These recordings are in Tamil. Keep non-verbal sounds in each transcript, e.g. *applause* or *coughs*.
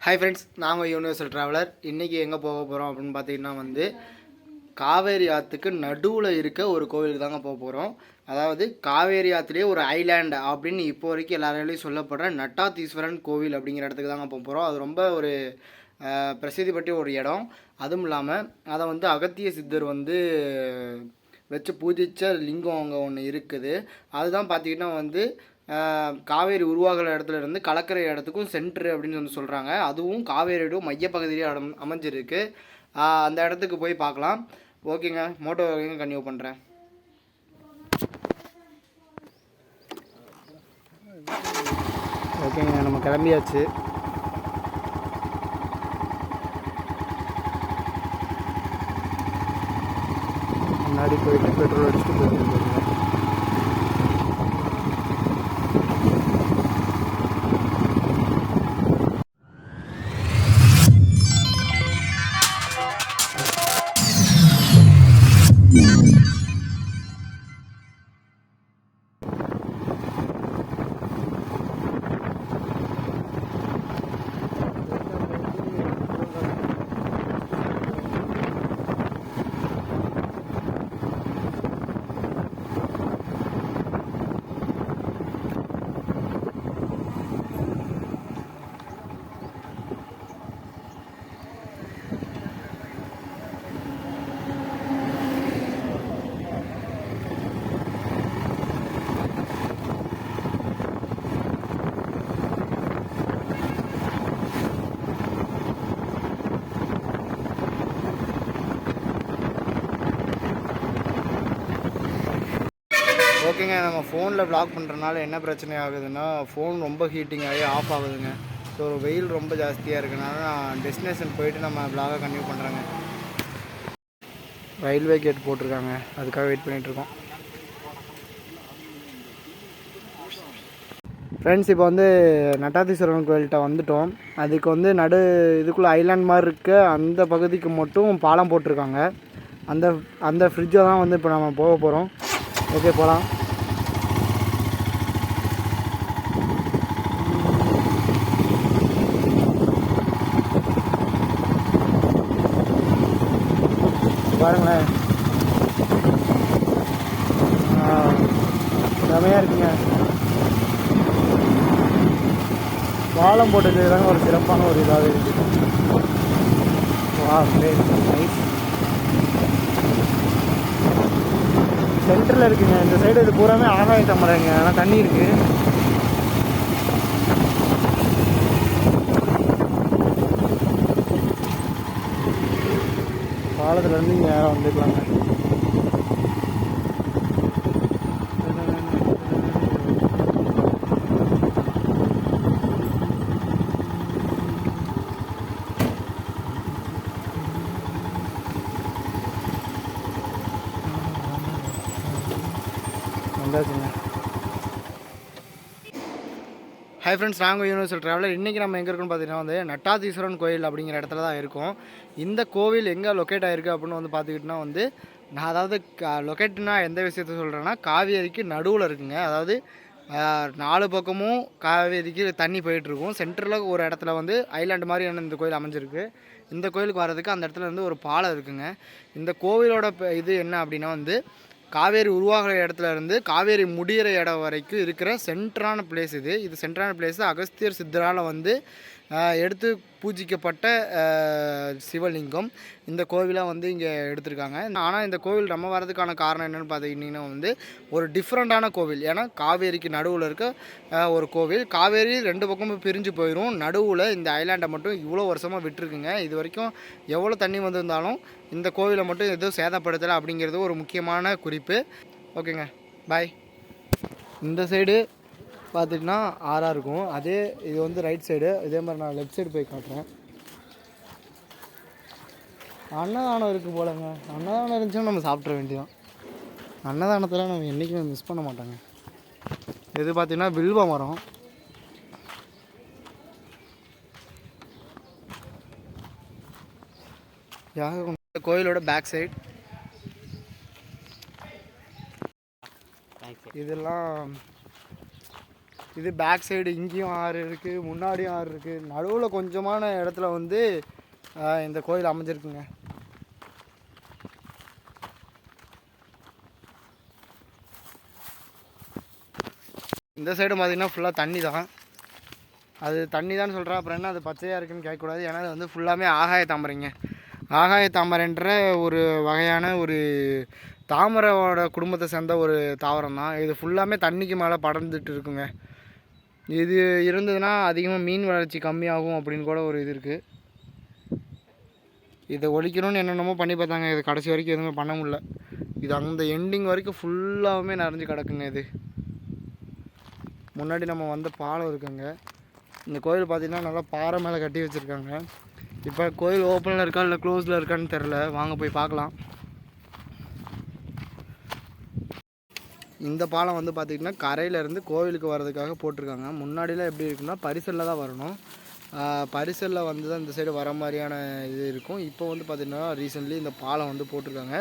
ஹாய் ஃப்ரெண்ட்ஸ் நாங்கள் யூனிவர்சல் ட்ராவலர் இன்றைக்கி எங்கே போக போகிறோம் அப்படின்னு பார்த்தீங்கன்னா வந்து காவேரி ஆற்றுக்கு நடுவில் இருக்க ஒரு கோவிலுக்கு தாங்க போக போகிறோம் அதாவது காவேரி ஆற்றுலேயே ஒரு ஐலாண்டு அப்படின்னு இப்போ வரைக்கும் எல்லாராலையும் சொல்லப்படுற நட்டாத்தீஸ்வரன் கோவில் அப்படிங்கிற இடத்துக்கு தாங்க போக போகிறோம் அது ரொம்ப ஒரு பிரசித்தி பெற்ற ஒரு இடம். அதுவும் இல்லாமல் அதை வந்து அகத்திய சித்தர் வந்து வச்சு பூஜித்த லிங்கம் அங்கே ஒன்று இருக்குது. அதுதான் பார்த்திங்கன்னா வந்து காவேரி உருவாகிற இடத்துல இருந்து கலக்கிற இடத்துக்கும் சென்ட்ரு அப்படின்னு வந்து சொல்கிறாங்க அதுவும் காவேரியோட மையப்பகுதியிலே அடம் அமைஞ்சிருக்கு. அந்த இடத்துக்கு போய் பார்க்கலாம். ஓகேங்க மோட்டோ கன்யூ பண்ணுறேன் ஓகேங்க நம்ம கிளம்பியாச்சு. முன்னாடி போயிட்டு பெட்ரோல் அடிச்சுட்டு போயிட்டு ஃபோனில் ப்ளாக் பண்ணுறனால என்ன பிரச்சனை ஆகுதுன்னா ஃபோன் ரொம்ப ஹீட்டிங் ஆகி ஆஃப் ஆகுதுங்க. ஸோ வெயில் ரொம்ப ஜாஸ்தியாக இருக்கனால நான் டெஸ்டினேஷன் போயிட்டு நம்ம ப்ளாகை கண்டினியூ பண்ணுறேங்க ரயில்வே கேட் போட்டிருக்காங்க. அதுக்காக வெயிட் பண்ணிகிட்ருக்கோம் ஃப்ரெண்ட்ஸ் இப்போ வந்து நட்டாதீஸ்வரன் கோயில்கிட்ட வந்துட்டோம். அதுக்கு வந்து நடு இதுக்குள்ளே ஐலாண்ட் மாதிரி இருக்க அந்த பகுதிக்கு மட்டும் பாலம் போட்டிருக்காங்க. அந்த அந்த ஃப்ரிட்ஜை தான் வந்து இப்போ நம்ம போக போகிறோம் ஓகே போகலாம் பாருங்களேன். செமையாக இருக்குங்க. பாலம் போட்டது தாங்க ஒரு சிறப்பான ஒரு இதாக இருக்குது. வா நைஸ் சென்டரில் இருக்குங்க. இந்த சைடு இது பூராமே ஆகாய தாமரைங்க ஆனால் தண்ணி இருக்குது பாலத்துலேருந்து இங்கே நேரம் வந்துக்கலாங்க ஹை ஃப்ரெண்ட்ஸ் நாங்கள் யூனிவர்சல் ட்ராவலர் இன்றைக்கி நம்ம எங்கே இருக்கோம்னு பார்த்தீங்கன்னா வந்து நட்டாதீஸ்வரன் கோயில் அப்படிங்கிற இடத்துல தான் இருக்கும். இந்த கோவில் எங்கே லொக்கேட் ஆகிருக்கு அப்படின்னு வந்து பார்த்துக்கிட்டோன்னா வந்து நான் அதாவது லொக்கேட்னா எந்த விஷயத்த சொல்கிறேன்னா காவேரிக்கு நடுவில் இருக்குங்க. அதாவது நாலு பக்கமும் காவேரிக்கு தண்ணி போயிட்டுருக்கும். சென்டரில் ஒரு இடத்துல வந்து ஐலாண்டு மாதிரியான இந்த கோயில் அமைஞ்சிருக்கு. இந்த கோயிலுக்கு வர்றதுக்கு அந்த இடத்துல வந்து ஒரு பாலம் இருக்குங்க. இந்த கோவிலோட இது என்ன அப்படின்னா வந்து காவேரி உருவாகிற இடத்துல இருந்து காவேரி முடியிற இடம் வரைக்கும் இருக்கிற சென்ட்ரான பிளேஸ் இது. இது சென்டரான பிளேஸ் அகஸ்தியர் சித்தரால் வந்து எடுத்து பூஜிக்கப்பட்ட சிவலிங்கம் இந்த கோவிலாக வந்து இங்கே எடுத்திருக்காங்க. ஆனால் இந்த கோவில் நம்ம வரதுக்கான காரணம் என்னென்னு பார்த்துக்கிட்டிங்கன்னா வந்து ஒரு டிஃப்ரெண்ட்டான கோவில். ஏன்னா காவேரிக்கு நடுவில் இருக்க ஒரு கோவில். காவேரி ரெண்டு பக்கமும் பிரிஞ்சு போயிடும் நடுவில் இந்த ஐலாண்டை மட்டும் இவ்வளோ வருஷமாக விட்டுருக்குங்க. இது வரைக்கும் எவ்வளோ தண்ணி வந்திருந்தாலும் இந்த கோவிலை மட்டும் எதுவும் சேதப்படுத்தலை அப்படிங்கிறது ஒரு முக்கியமான குறிப்பு. ஓகேங்க. பாய் இந்த சைடு பார்த்துட்டுனா ஆறாக இருக்கும். அதே இது வந்து ரைட் சைடு இதே மாதிரி நான் லெஃப்ட் சைடு போய் காட்டுறேன். அன்னதானம் இருக்குது போலங்க. அன்னதானம் இருந்துச்சுன்னா நம்ம சாப்பிட்ற வேண்டியதான் அன்னதானத்தில் நம்ம என்றைக்குமே மிஸ் பண்ண மாட்டாங்க. இது பார்த்தீங்கன்னா வில்வ மரம். யாக கோயிலோட பேக் சைடு இதெல்லாம் இது பேக் சைடு இங்கேயும் ஆறு இருக்குது முன்னாடியும் ஆறு இருக்குது நடுவில் கொஞ்சமான இடத்துல வந்து இந்த கோயில் அமைஞ்சிருக்குங்க. இந்த சைடு பார்த்திங்கன்னா ஃபுல்லாக தண்ணி தான் அது தண்ணி தான் சொல்கிறேன் அப்புறம் என்ன அது பச்சையாக இருக்குன்னு கேட்கக்கூடாது. ஏன்னா அது வந்து ஃபுல்லாமே ஆகாய தாமரைங்க. ஆகாய தாமரைன்ற ஒரு வகையான ஒரு தாமரையோட குடும்பத்தை சேர்ந்த ஒரு தாவரம் தான் இது ஃபுல்லாமே தண்ணிக்கு மேலே படர்ந்துட்டு இருக்குங்க. இது இருந்ததுன்னா அதிகமாக மீன் வளர்ச்சி கம்மியாகும் அப்படின்னு கூட ஒரு இது இருக்குது இதை ஒழிக்கணும்னு என்னென்னமோ பண்ணி பார்த்தாங்க. இது கடைசி வரைக்கும் எதுவுமே பண்ண முடியல. இது அந்த எண்டிங் வரைக்கும் ஃபுல்லாகவுமே நிறைஞ்சு கிடக்குங்க இது. முன்னாடி நம்ம வந்த பாலம் இருக்குங்க. இந்த கோயில் பார்த்திங்கன்னா நல்லா பாறை மேலே கட்டி வச்சுருக்காங்க. இப்போ கோயில் ஓப்பனில் இருக்கா? இல்லை க்ளோஸில் இருக்கான்னு தெரில. வாங்க போய் பார்க்கலாம். இந்த பாலம் வந்து பார்த்திங்கன்னா கரையிலேருந்து கோவிலுக்கு வர்றதுக்காக போட்டிருக்காங்க. முன்னாடிலாம் எப்படி இருக்குன்னா பரிசலில் தான் வரணும். பரிசலில் வந்து தான் இந்த சைடு வர மாதிரியான இது இருக்கும். இப்போ வந்து பார்த்திங்கன்னா ரீசெண்ட்லி இந்த பாலம் வந்து போட்டிருக்காங்க.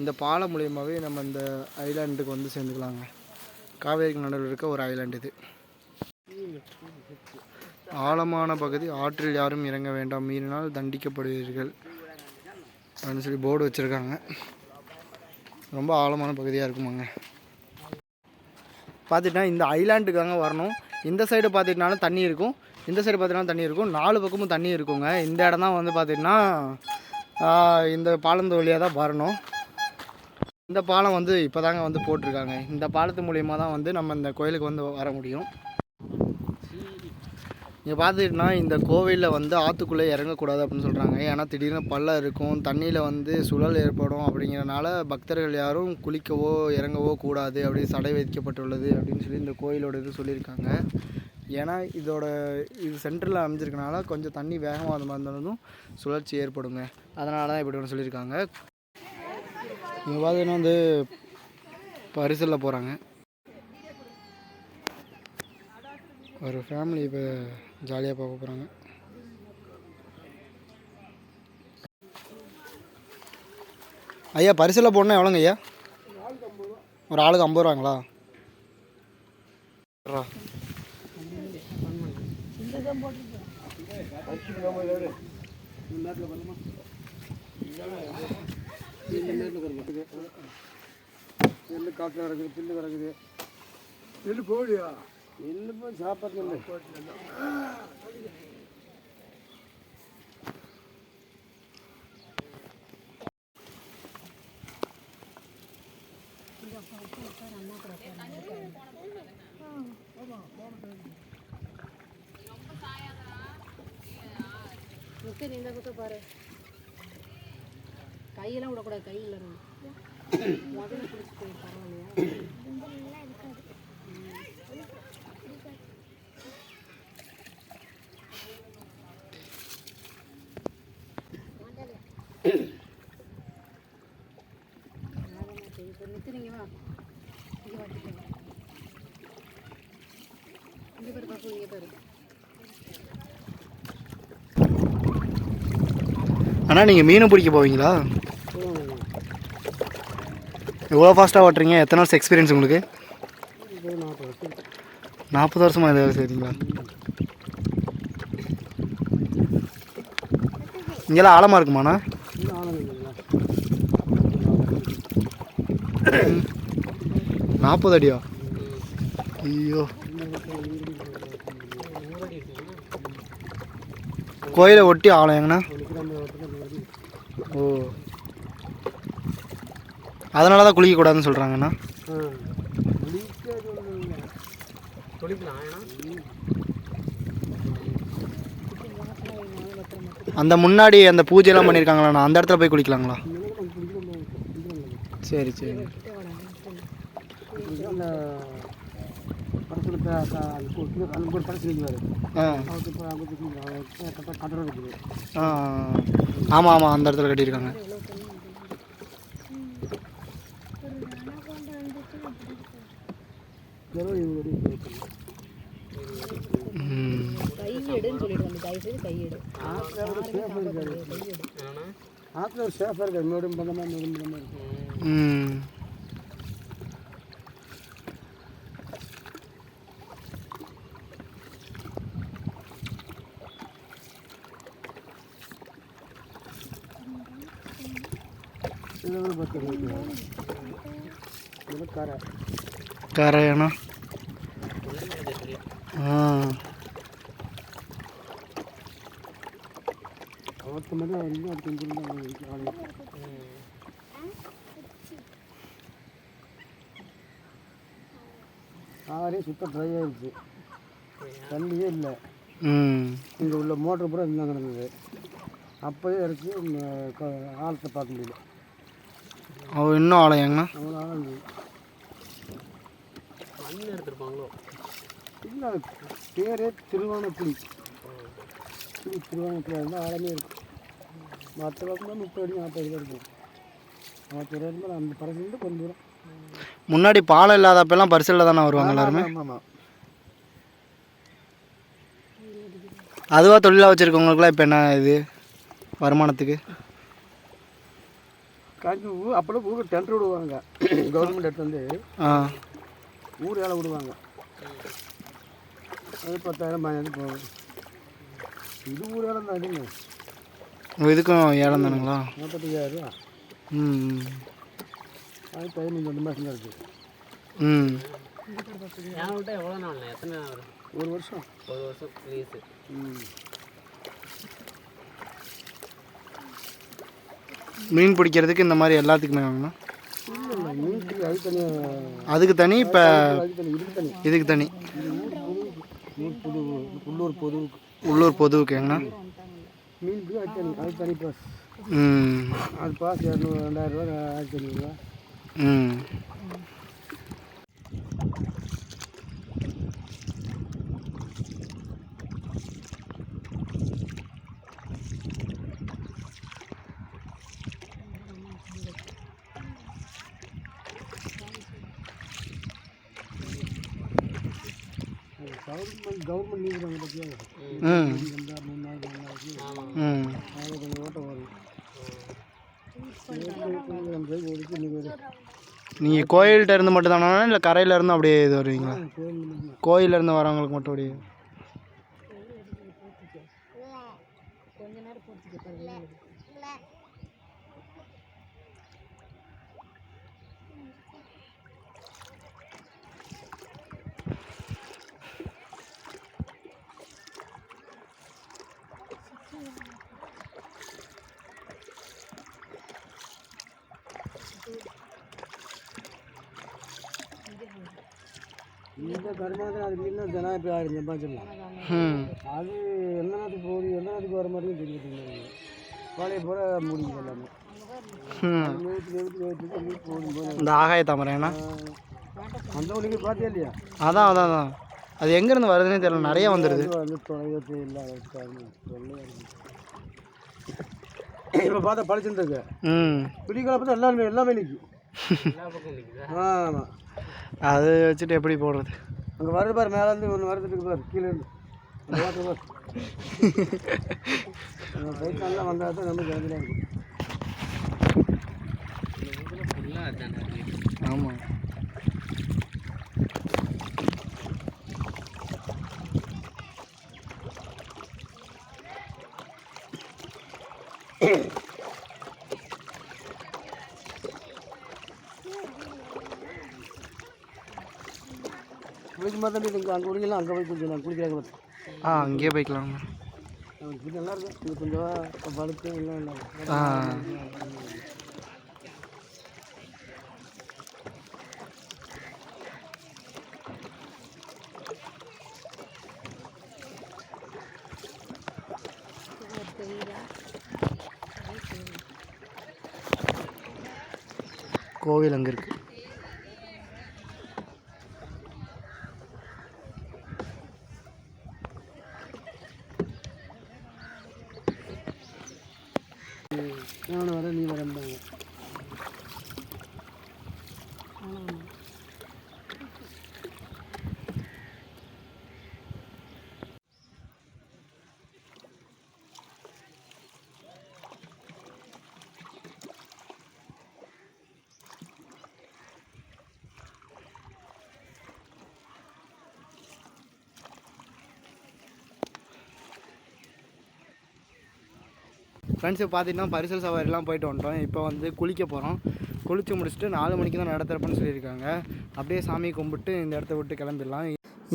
இந்த பாலம் மூலியமாகவே நம்ம இந்த ஐலாண்டுக்கு வந்து சேர்ந்துக்கலாங்க. காவேரிக்கு நடுவில் இருக்க ஒரு ஐலாண்டு இது. ஆழமான பகுதி ஆற்றில் யாரும் இறங்க வேண்டாம். மீறினால் தண்டிக்கப்படுவீர்கள். அப்படின்னு சொல்லி போர்டு வச்சுருக்காங்க. ரொம்ப ஆழமான பகுதியாக இருக்குமாங்க. பார்த்துட்டா இந்த ஐலாண்டுக்காக வரணும். இந்த சைடு பார்த்துக்கிட்டாலும் தண்ணி இருக்கும். இந்த சைடு பார்த்துட்டாலும் தண்ணி இருக்கும். நாலு பக்கமும் தண்ணி இருக்குங்க. இந்த இடம் தான் வந்து பார்த்திங்கன்னா இந்த பாலத்து வழியாக தான் வரணும். இந்த பாலம் வந்து இப்போ தாங்க வந்து போட்டிருக்காங்க. இந்த பாலத்து மூலியமாக தான் வந்து நம்ம இந்த கோயிலுக்கு வந்து வர முடியும். இங்கே பார்த்துக்கிட்டோன்னா இந்த கோவிலில் வந்து ஆற்றுக்குள்ளே இறங்கக்கூடாது அப்படின்னு சொல்கிறாங்க ஏன்னா திடீர்னு பள்ளம் இருக்கும் தண்ணியில் வந்து சுழல் ஏற்படும் அப்படிங்கிறனால பக்தர்கள் யாரும் குளிக்கவோ இறங்கவோ கூடாது அப்படி சடை வைக்கப்பட்டுள்ளது அப்படின்னு சொல்லி இந்த கோயிலோட இது சொல்லியிருக்காங்க. ஏன்னா இதோட இது சென்டரில் அமைஞ்சிருக்கனால கொஞ்சம் தண்ணி வேகமாக அந்த மாதிரி இருந்தாலும் சுழற்சி ஏற்படுங்க. அதனால தான் இப்படி ஒன்று சொல்லியிருக்காங்க. இங்கே பார்த்தீங்கன்னா வந்து பரிசலில் போகிறாங்க ஒரு ஃபேமிலி இப்போ ஜாலியாக பார்க்க போகிறாங்க ஐயா பரிசில் போடணும் எவ்வளோங்க ஐயா? ஒரு ஆளுக்கு ஐம்பது ரூபாங்களா? நெல் காட்டில் கிடக்குது புல்லு கிடக்குது நெல் கோழியா? நெல் போய் சாப்பாடு நெல் முக்கிய இந்த பக்கம் பாரு. கையெல்லாம் விடக்கூடாது கையில் *coughs* முதல்ல பிடிச்சி போய் பரவாயில்லையா? இங்கே இங்கே பேர் இங்கே பேர். அண்ணா நீங்கள் மீன் பிடிக்க போவீங்களா? எவ்வளோ ஃபாஸ்ட்டாக ஓட்டுறீங்க. எத்தனை வருஷம் எக்ஸ்பீரியன்ஸ் உங்களுக்கு? நாற்பது வருஷமாக இதை செய்றீங்களா? இங்கெல்லாம் ஆழமாக இருக்குமாண்ணா நாற்பது அடியா? ஐயோ. கோயிலை ஒட்டி ஆழம் எங்கண்ணா? ஓ. அதனால தான் குளிக்கக்கூடாதுன்னு சொல்கிறாங்கண்ணா அந்த முன்னாடி அந்த பூஜைலாம் பண்ணியிருக்காங்களாண்ணா? அந்த இடத்துல போய் குளிக்கலாங்களா சரி சரி அந்த படத்தில் அந்த ஒரு படம் செஞ்சுவார் ஆ அவருக்கு இப்போ அங்கே கட்டடம் இருக்குது ஆ ஆமாம் ஆமாம் அந்த இடத்துல கட்டியிருக்காங்க கையெடுன்னு சொல்லிட்டு வந்து தயவு செய்து கையெடு ஆற்றுல ஒரு சேஃபாக இருக்காது மேடும் பந்தமாக மேடும் பந்தமாக இருக்கும் കരയണ? ആ. അവർക്ക് മതി അതിന്റെ അടുത്തെങ്കിലും ஆறே சுத்தம் ட்ரை ஆயிடுச்சு தண்ணியே இல்லை. ம். இங்கே உள்ள மோட்டர் பூரா இன்னும் கிடந்தது. அப்போயே க- ஆழத்தை பார்க்க முடியல. அவ இன்னும் ஆலையாங்கண்ணா அவ்வளோ ஆழம் மண் எடுத்துருப்பாங்களோ? இல்லை பேரே திருவானப்புலி புலி திருவானப்புலி இருந்தால் ஆழமே இருக்கும் மற்ற பக்கம் முப்பது அடி நாற்பது அடி இருக்கும். மற்ற அந்த பறந்து கொஞ்சம் தூரம். முன்னாடி பாலம் இல்லாதப்பெல்லாம் பரிசலில் தானே வருவாங்க எல்லாருமே? அதுவாக தொழிலாக வச்சுருக்கவங்களுக்குலாம் இப்போ என்ன இது? வருமானத்துக்கு? அப்போல்லாம் ஊருக்கு டெண்டர் விடுவாங்க. கவர்மெண்ட் எடுத்து வந்து ஆ. ஊர் வேலை விடுவாங்க. அது பத்தாயிரம் பதினஞ்சு போகும் இது ஊர் வேலை தான் இதுங்க இதுக்கும் ஏலம் தானுங்களா? நாற்பத்தஞ்சாயிரம் ம். அது பதினஞ்சு ரெண்டு மாதம் தான் இருக்குது ம். எவ்வளோ நாள் எத்தனை ஒரு வருஷம்? ஒரு வருஷம் லீஸு ம் மீன் பிடிக்கிறதுக்கு இந்த மாதிரி எல்லாத்துக்குமே தனியாக அதுக்கு தனி இப்போ இதுக்கு தனி. ஊர் பொது உள்ளூர் பொதுவுக்கு உள்ளூர் பொதுவுக்குங்கண்ணா மீனுக்கு அது தனி பாஸ். ம். அது பாஸ் இரநூறு ரெண்டாயிரம் ரூபா ஆயிரத்தி ஐநூறுரூவா ம் கவர்மெண்ட் கவர்மெண்ட் லீவ் ம் ம் அது கொஞ்சம் ஓட்டம் வரும் நம்ம போய் ஒதுக்கி இன்னைக்கு நீங்கள் கோயில்கிட்ட இருந்து மட்டும் தானா? இல்லை கரையில இருந்து அப்படியே இது வருவீங்களா? கோயில் மட்டும் கோயில்ல இருந்து வரவங்களுக்கு மட்டும் அப்படியே இந்த கருமாதிரி அது இன்னும் தினம் இப்போ ஆயிரம் சம்பாதிச்சிடலாம். அது எந்த நேரத்துக்கு போகுது எந்த நேரத்துக்கு வர மாதிரியும் தெரிஞ்சுட்டு பழைய பூரா முடிஞ்சு எல்லாமே இந்த ஆகாய தாமரைண்ணா அந்த ஒன்றுக்கு பார்த்தியா இல்லையா? அதான் அதான் அதான். அது எங்கேருந்து வருதுன்னே தெரியல நிறைய வந்துடுது இல்லை இப்போ பார்த்தா பழிச்சுருக்கு ம் பிடிக்கல பார்த்தா எல்லாருமே எல்லாமே நிற்கும் எல்லா பக்கம் நிற்குதா ஆமாம் அது வச்சுட்டு எப்படி போடுறது? அங்கே வருது பாரு மேலேருந்து ஒன்று வருதுட்டு பாரு கீழே இருந்து. நல்லா வந்தால் தான் நம்ம அதான் ஆமாம் போது இங்கே அங்கே குடிக்கலாம் அங்கே போய் குளிக்கலாம் குளிக்கிறாங்க பார்த்து ஆ அங்கேயே போய்க்கலாங்க இது நல்லா இருக்கும். இது கொஞ்சம் பழுத்து இல்லை ஆ. கோவில் அங்கே இருக்கு. ஃப்ரெண்ட்ஸு பார்த்தீங்கன்னா பரிசல் சவாரிலாம் போயிட்டு வந்துட்டோம். இப்போ வந்து குளிக்க போகிறோம் குளித்து முடிச்சுட்டு நாலு மணிக்கு தான் நடத்துகிறப்பன்னு சொல்லியிருக்காங்க. அப்படியே சாமி கும்பிட்டு இந்த இடத்த விட்டு கிளம்பிடலாம்.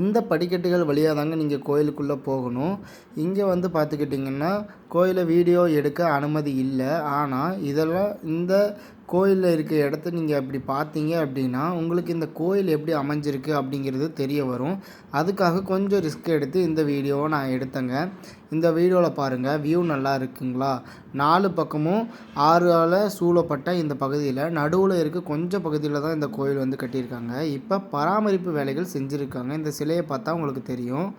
இந்த படிக்கட்டுகள் வழியாக தாங்க நீங்கள் கோயிலுக்குள்ளே போகணும். இங்கே வந்து பார்த்துக்கிட்டிங்கன்னா கோயிலை வீடியோ எடுக்க அனுமதி இல்லை. ஆனால் இதெல்லாம் இந்த கோயிலில் இருக்க இடத்த நீங்கள் அப்படி பார்த்தீங்க அப்படின்னா உங்களுக்கு இந்த கோயில் எப்படி அமைஞ்சிருக்கு அப்படிங்கிறது தெரிய வரும். அதுக்காக கொஞ்சம் ரிஸ்க் எடுத்து இந்த வீடியோவை நான் எடுத்தேங்க. இந்த வீடியோவில் பாருங்கள் வியூ நல்லா இருக்குங்களா? நாலு பக்கமும் ஆறால் சூழப்பட்ட இந்த பகுதியில் நடுவில் இருக்க கொஞ்சம் பகுதியில் தான் இந்த கோயில் வந்து கட்டியிருக்காங்க. இப்போ பராமரிப்பு வேலைகள் செஞ்சுருக்காங்க. இந்த சிலையை பார்த்தா உங்களுக்கு தெரியும்.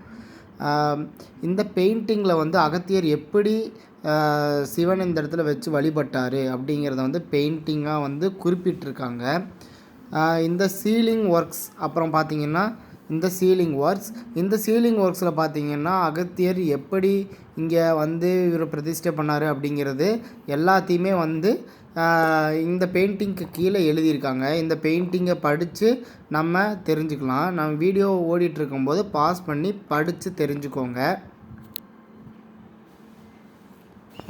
இந்த பெயிண்டிங்கில் வந்து அகத்தியர் எப்படி சிவன் இந்த இடத்துல வச்சு வழிபட்டார் அப்படிங்கிறத வந்து பெயிண்டிங்காக வந்து குறிப்பிட்டிருக்காங்க. இந்த சீலிங் ஒர்க்ஸ் அப்புறம் பார்த்திங்கன்னா இந்த சீலிங் ஒர்க்ஸ் இந்த சீலிங் ஒர்க்ஸில் பார்த்தீங்கன்னா அகத்தியர் எப்படி இங்கே வந்து இவர் பிரதிஷ்டை பண்ணார் அப்படிங்கிறது எல்லாத்தையுமே வந்து இந்த பெயிண்டிங்க்கு கீழே எழுதியிருக்காங்க. இந்த பெயிண்டிங்கை படித்து நம்ம தெரிஞ்சுக்கலாம். நம்ம வீடியோ ஓடிட்டுருக்கும்போது பாஸ் பண்ணி படித்து தெரிஞ்சுக்கோங்க.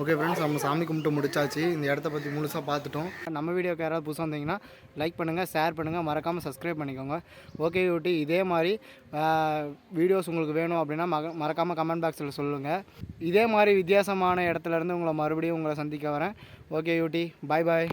ஓகே ஃப்ரெண்ட்ஸ் நம்ம சாமி கும்பிட்டு முடிச்சாச்சு. இந்த இடத்த பற்றி முழுசாக பார்த்துட்டோம். நம்ம வீடியோக்கு யாராவது புதுசாக வந்தீங்கன்னா லைக் பண்ணுங்கள் ஷேர் பண்ணுங்கள் மறக்காமல் சப்ஸ்கிரைப் பண்ணிக்கோங்க. ஓகே யூட்டி இதே மாதிரி வீடியோஸ் உங்களுக்கு வேணும் அப்படின்னா மக மறக்காமல் கமெண்ட் பாக்ஸில் சொல்லுங்கள் இதே மாதிரி வித்தியாசமான இடத்துல இருந்து உங்களை மறுபடியும் உங்களை சந்திக்க வரேன். ஓகே யூட்டி பாய் பாய்